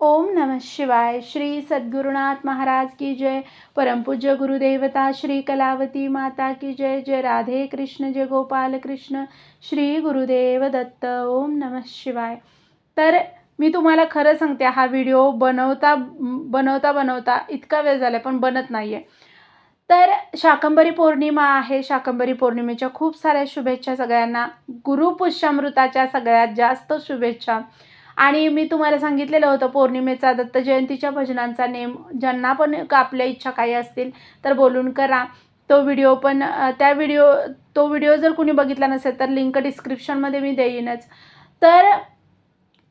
ओम नमः शिवाय। श्री सद्गुरुनाथ महाराज की जय। परमपूज्य गुरुदेवता श्री कलावती माता की जय। जय राधे कृष्ण जय गोपाल कृष्ण। श्री गुरुदेव दत्त। ओम नमः शिवाय। तर मी तुम्हाला खरं सांगते हा व्हिडिओ बनवता बनवता बनवता इतका वेळ झाला पण बनत नाही आहे तर शाकंबरी पौर्णिमा आहे. शाकंबरी पौर्णिमेच्या खूप साऱ्या शुभेच्छा सगळ्यांना. गुरुपुष्यामृताच्या सगळ्यात जास्त शुभेच्छा. आणि मी तुम्हाला सांगितलेलं होतं पौर्णिमेचा दत्त जयंतीच्या भजनांचा नेम ज्यांना पण आपल्या इच्छा काही असतील तर बोलून करा. तो व्हिडिओ पण त्या व्हिडिओ तो व्हिडिओ जर कुणी बघितला नसेल तर लिंक डिस्क्रिप्शनमध्ये मी देईनच. तर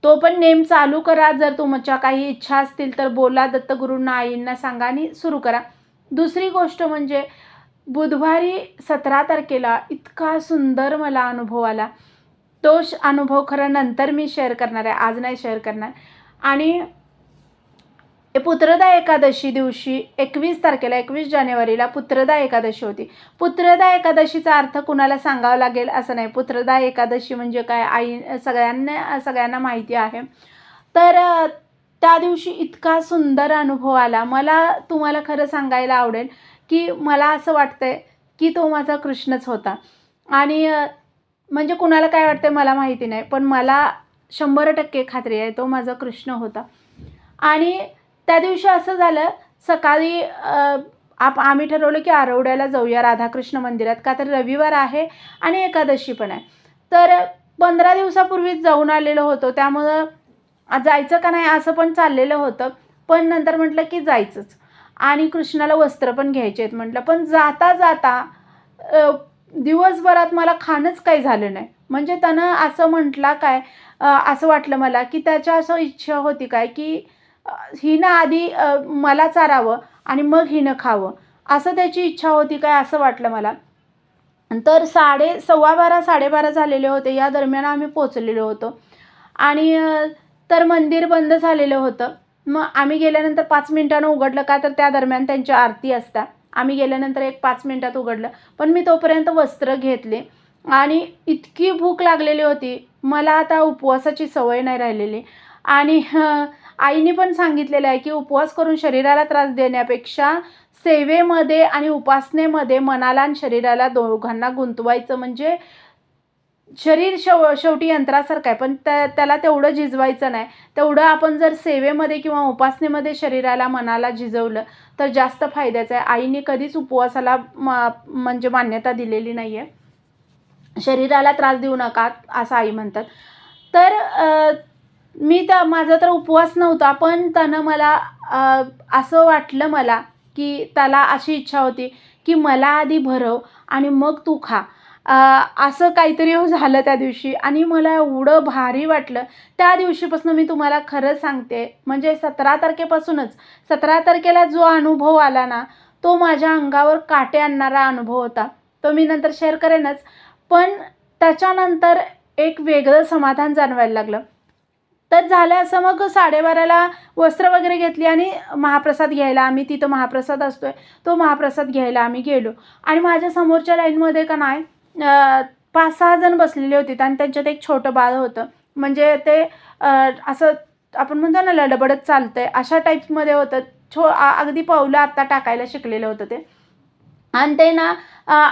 तो पण नेम चालू करा. जर तुमच्या काही इच्छा असतील तर बोला दत्तगुरूंना आईंना सांगा आणि सुरू करा. दुसरी गोष्ट म्हणजे बुधवारी सतरा तारखेला इतका सुंदर मला अनुभव आला. तोच अनुभव खरं नंतर मी शेअर करणार आहे. आज नाही शेअर करणार. आणि पुत्रदा एकादशी दिवशी एकवीस तारखेला एकवीस जानेवारीला पुत्रदा एकादशी होती. पुत्रदा एकादशीचा अर्थ कुणाला सांगावा लागेल असं नाही. पुत्रदा एकादशी म्हणजे काय? आई सगळ्यांना सगळ्यांना माहिती आहे. तर त्या दिवशी इतका सुंदर अनुभव आला. मला तुम्हाला खरं सांगायला आवडेल की मला असं वाटतंय की तो माझा कृष्णच होता. आणि म्हणजे कुणाला काय वाटतं मला माहिती नाही पण मला शंभर टक्के खात्री आहे तो माझा कृष्ण होता. आणि त्या दिवशी असं झालं सकाळी आप आम्ही ठरवलं की आरवड्याला जाऊया राधाकृष्ण मंदिरात का तर रविवार आहे आणि एकादशी पण आहे. तर पंधरा दिवसापूर्वीच जाऊन आलेलो होतो त्यामुळं जायचं का नाही असं पण चाललेलं होतं पण नंतर म्हटलं की जायचंच. आणि कृष्णाला वस्त्र पण घ्यायचे आहेत म्हटलं पण जाता जाता दिवसभरात मला खाणंच काही झालं नाही. म्हणजे त्यानं असं म्हटला काय असं वाटलं मला की त्याच्या असं इच्छा होती काय की हिनं आधी मला चारावं आणि मग हिनं खावं. असं त्याची इच्छा होती काय असं वाटलं मला. तर साडे सव्वा बारा साडेबारा झालेले होते. या दरम्यान आम्ही पोचलेलो होतो. आणि तर मंदिर बंद झालेलं होतं. मग आम्ही गेल्यानंतर पाच मिनिटानं उघडलं का तर त्या दरम्यान त्यांची आरती असतात. आम्ही गेल्यानंतर एक पाच मिनटात उघडलं. पण मी तोपर्यंत वस्त्र घेतले. आणि इतकी भूक लागलेली होती. मला आता उपवासाची सवय नाही राहिलेली. आणि आईने पण सांगितलेलं आहे की उपवास करून शरीराला त्रास देण्यापेक्षा सेवेमध्ये आणि उपासनेमध्ये मनाला आणि शरीराला दोघांना गुंतवायचं म्हणजे शरीर शेव शेवटी यंत्रासारखं आहे पण त्या त्याला तेवढं झिजवायचं नाही. तेवढं आपण जर सेवेमध्ये किंवा उपासनेमध्ये शरीराला मनाला झिजवलं तर जास्त फायद्याचं आहे. आईने कधीच उपवासाला म्हणजे मान्यता दिलेली नाही आहे शरीराला त्रास देऊ नका असं आई म्हणतात. तर मी तर माझा तर उपवास नव्हता पण त्यानं मला असं वाटलं मला की त्याला अशी इच्छा होती की मला आधी भरव आणि मग तू खा. असं काहीतरी झालं त्या दिवशी आणि मला एवढं भारी वाटलं. त्या दिवशीपासून मी तुम्हाला खरं सांगते म्हणजे सतरा तारखेपासूनच सतरा तारखेला जो अनुभव आला ना तो माझ्या अंगावर काटे आणणारा अनुभव होता. तो मी नंतर शेअर करेनच. पण त्याच्यानंतर एक वेगळं समाधान जाणवायला लागलं. तर झालं असं मग साडेबाराला वस्त्र वगैरे घेतली आणि महाप्रसाद घ्यायला. आम्ही तिथं महाप्रसाद असतोय तो महाप्रसाद घ्यायला आम्ही गेलो. आणि माझ्या समोरच्या लाईनमध्ये का नाही पाच सहा जण बसलेले होते आणि त्यांच्यात एक छोटं बाळ होतं. म्हणजे ते असं आपण म्हणतो ना लडबडत चालतंय. अशा टाईपमध्ये होतं. छो अगदी पावलं आत्ता टाकायला शिकलेलं होतं ते. आणि ते ना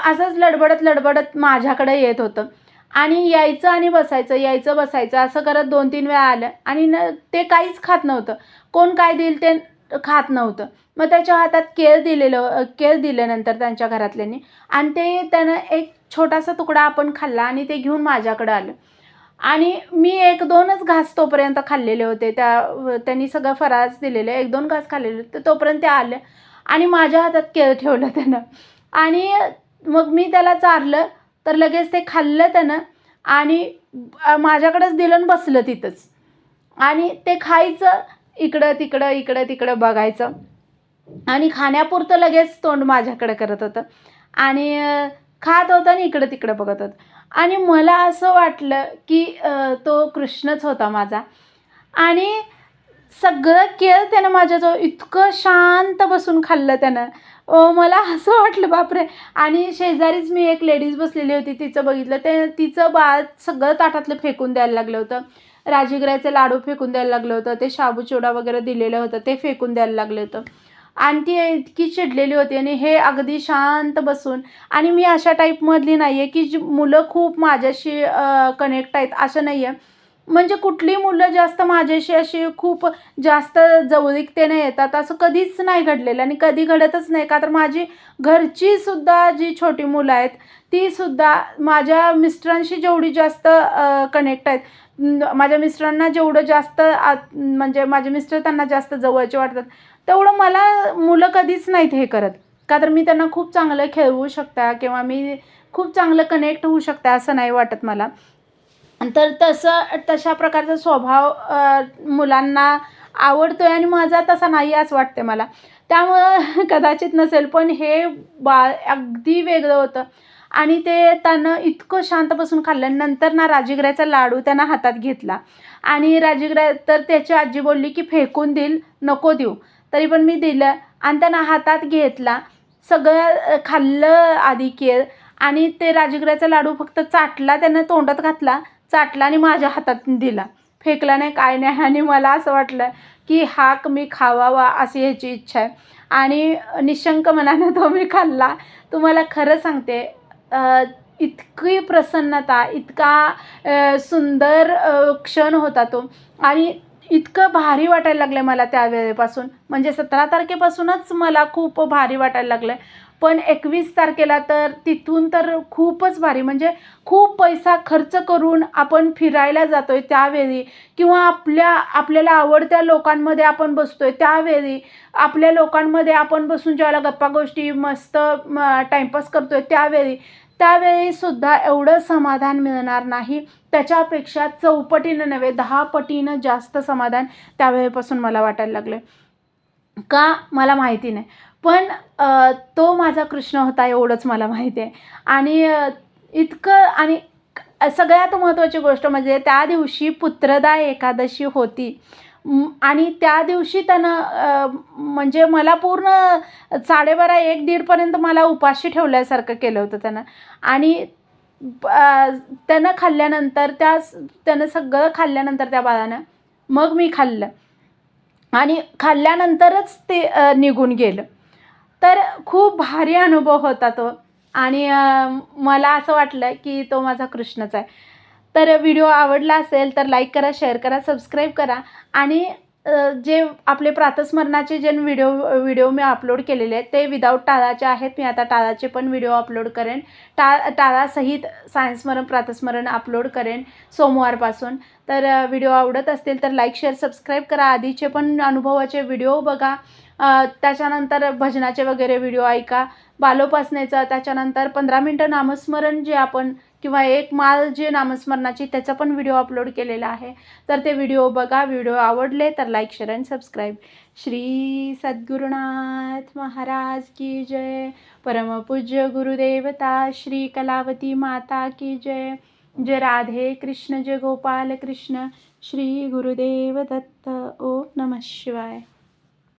असंच लडबडत लडबडत माझ्याकडे येत होतं. आणि यायचं आणि बसायचं यायचं बसायचं असं करत दोन तीन वेळा आलं. आणि न ते काहीच खात नव्हतं. कोण काय देईल ते खात नव्हतं. मग त्याच्या हातात केळ दिलेलं केळ दिल्यानंतर त्यांच्या घरातल्यांनी आणि ते त्यानं एक छोटासा तुकडा आपण खाल्ला आणि ते घेऊन माझ्याकडं आलं. आणि मी एक दोनच घास तोपर्यंत खाल्लेले होते. त्या त्यांनी सगळं फराळच दिलेलं एक दोन घास खाल्लेले तर तोपर्यंत ते आलं आणि माझ्या हातात केळ ठेवलं त्यानं. आणि मग मी त्याला चारलं तर लगेच ते खाल्लं त्यानं आणि माझ्याकडंच दिलं आणि बसलं तिथंच. आणि ते खायचं इकडं तिकडं इकडं तिकडं बघायचं. आणि खाण्यापुरतं लगेच तोंड माझ्याकडे करत होतं. आणि खात होतं आणि इकडं तिकडं बघत होतं. आणि मला असं वाटलं की तो कृष्णच होता माझा. आणि सगळं केळ त्यानं माझ्याजवळ. इतकं शांत बसून खाल्लं त्यानं. मला असं वाटलं बापरे. आणि शेजारीच मी एक लेडीज बसलेली होती. तिचं बघितलं. ते तिचं बाळ सगळं ताटातलं फेकून द्यायला लागलं होतं. राजगिऱ्याचे लाडू फेकून द्यायला लागलं होतं. ते शाबू चिवडा वगैरे दिलेलं होतं. ते फेकून द्यायला लागलं होतं. आणि ती इतकी चिडलेली होती आणि हे अगदी शांत बसून आणि मी अशा टाईपमधली नाही आहे की जी मुलं खूप माझ्याशी कनेक्ट आहेत. असं नाही आहे म्हणजे कुठली मुलं जास्त माझ्याशी अशी खूप जास्त जवळीकतेने येतात असं कधीच नाही घडलेलं आणि कधी घडतच नाही. का तर माझी घरची सुद्धा जी छोटी मुलं आहेत ती सुद्धा माझ्या मिस्टरांशी जेवढी जास्त कनेक्ट आहेत माझ्या मिस्टरांना जेवढं जास्त आत- म्हणजे माझे मिस्टर त्यांना जास्त जवळचे वाटतात तेवढं मला मुलं कधीच नाहीत हे करत. का तर मी त्यांना खूप चांगलं खेळवू शकता किंवा मी खूप चांगलं कनेक्ट होऊ शकता असं नाही वाटत मला. तर तसं तशा प्रकारचा स्वभाव मुलांना आवडतो आहे आणि माझा तसा नाही असं वाटते मला. त्यामुळं कदाचित नसेल पण हे बा अगदी वेगळं होतं. आणि ते त्यानं इतकं शांत बसून खाल्ल्यानंतर ना राजगिऱ्याचा लाडू त्यानं हातात घेतला. आणि राजगिरा तर त्याची आजी बोलली की फेकून देईल नको देऊ. तरी पण मी दिलं आणि त्यानं हातात घेतला. सगळं खाल्लं आधी केळ आणि ते राजगिऱ्याचा लाडू फक्त चाटला त्यानं तोंडात घातला. चाटला आणि माझ्या हातात दिला. फेकला नाही काय नाही. आणि मला असं वाटलं की हा मी खावावा अशी ह्याची इच्छा आहे. आणि निशंक मनानं तो मी खाल्ला. तुम्हाला खरं सांगते इतकी प्रसन्नता इतका सुंदर क्षण होता तो. आणि इतकं भारी वाटायला लागलं मला त्यावेळेपासून. म्हणजे सतरा तारखेपासूनच मला खूप भारी वाटायला लागलं पण एकवीस तारखेला तर तिथून तर खूपच भारी म्हणजे खूप पैसा खर्च करून आपण फिरायला जातो आहे त्यावेळी किंवा आपल्या आपल्याला आवडत्या लोकांमध्ये आपण बसतो आहे त्यावेळी आपल्या लोकांमध्ये आपण बसून ज्यावेळेला गप्पा गोष्टी मस्त टाईमपास करतो आहे त्यावेळी त्यावेळीसुद्धा एवढं समाधान मिळणार नाही. त्याच्यापेक्षा चौपटीनं नव्हे दहा पटीनं जास्त समाधान त्यावेळेपासून मला वाटायला लागलं का? मला माहिती नाही. पण तो माझा कृष्ण होता एवढंच मला माहिती आहे. आणि इतकं आणि सगळ्यात महत्त्वाची गोष्ट म्हणजे त्या दिवशी पुत्रदा एकादशी होती. आणि त्या दिवशी त्यानं म्हणजे मला पूर्ण साडेबारा एक दीडपर्यंत मला उपाशी ठेवल्यासारखं केलं होतं त्यानं. आणि त्यानं खाल्ल्यानंतर त्या त्यानं सगळं खाल्ल्यानंतर त्या बाळानं मग मी खाल्लं. आणि खाल्ल्यानंतरच ते निघून गेलं. तर खूप भारी अनुभव होता तो. आणि मला असं वाटलं की तो माझा कृष्णच आहे. तर व्हिडिओ आवडला असेल तर लाईक करा शेअर करा सबस्क्राईब करा. आणि जे आपले प्रातस्मरणाचे जे व्हिडिओ व्हिडिओ मी अपलोड केलेले आहेत ते विदाऊट टाळाचे आहेत. मी आता टाळाचे पण व्हिडिओ अपलोड करेन. टा टाळासहित सायन्समरण प्रातस्मरण अपलोड करेन सोमवारपासून. तर व्हिडिओ आवडत असतील तर लाईक शेअर सबस्क्राईब करा. आधीचे पण अनुभवाचे व्हिडिओ बघा. त्याच्यानंतर भजनाचे वगैरे व्हिडिओ ऐका. बालोपासनेचं त्याच्यानंतर पंधरा मिनटं नामस्मरण जे आपण किंवा एक माल जे नामस्मरणाची त्याचा पण व्हिडिओ अपलोड केलेला आहे. तर ते व्हिडिओ बघा. व्हिडिओ आवडले तर like share and subscribe Shri Sadgurunath Maharaj की जय. परमपूज्य गुरुदेवता श्री कलावती माता की जय. जय राधे कृष्ण जय गोपाल कृष्ण. श्री गुरुदेव दत्त. ओ नमः शिवाय.